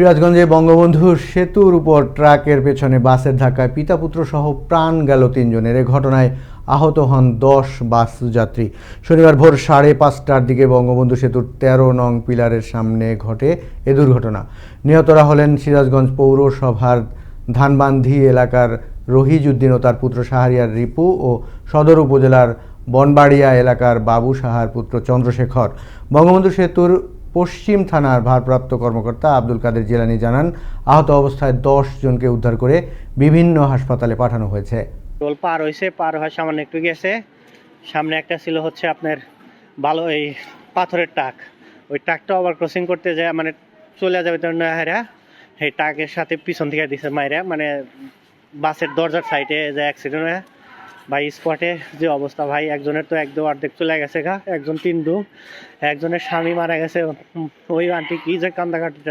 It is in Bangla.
সিরাজগঞ্জে বঙ্গবন্ধু সেতুর উপর ট্রাকের পেছনে বাসের ধাক্কায় পিতা পুত্র সহ প্রাণ গেল তিনজনের। এ ঘটনায় আহত হন দশ বাস যাত্রী। শনিবার ভোর সাড়ে পাঁচটার দিকে বঙ্গবন্ধু সেতুর তেরো নং পিলারের সামনে ঘটে এ দুর্ঘটনা। নিহতরা হলেন সিরাজগঞ্জ পৌরসভার ধানবান্ধি এলাকার রহিজউদ্দিন ও তার পুত্র শাহরিয়ার রিপু ও সদর উপজেলার বনবাড়িয়া এলাকার বাবু সাহার পুত্র চন্দ্রশেখর। বঙ্গবন্ধু সেতুর পশ্চিম থানার ভারপ্রাপ্ত কর্মকর্তা আব্দুল কাদের জিলানি জানান, আহত অবস্থায় দশ জনকে উদ্ধার করে বিভিন্ন হাসপাতালে পাঠানো হয়েছে। টোল পার হয়েছে, পার হওয়ার সামান্য একটু গেছে। সামনে একটা ছিল হচ্ছে আপনার ভালো এই পাথরের টাক। ওই টাকটা ওভার ক্রসিং করতে যায় মানে চলে যাবে তো হেরা সেই টাকের সাথে পিছন থেকে দিছে মাইরা মানে বাসের দরজার সাইডে যে অ্যাক্সিডেন্ট হয়ে। ভাই, স্পটে যে অবস্থা, ভাই, একজনের তো একদম অর্ধেক চলে গেছে গা, একজন তিন দু, একজনের স্বামী মারা গেছে। ওই আন্টি কি যে কান্দা কাটিতে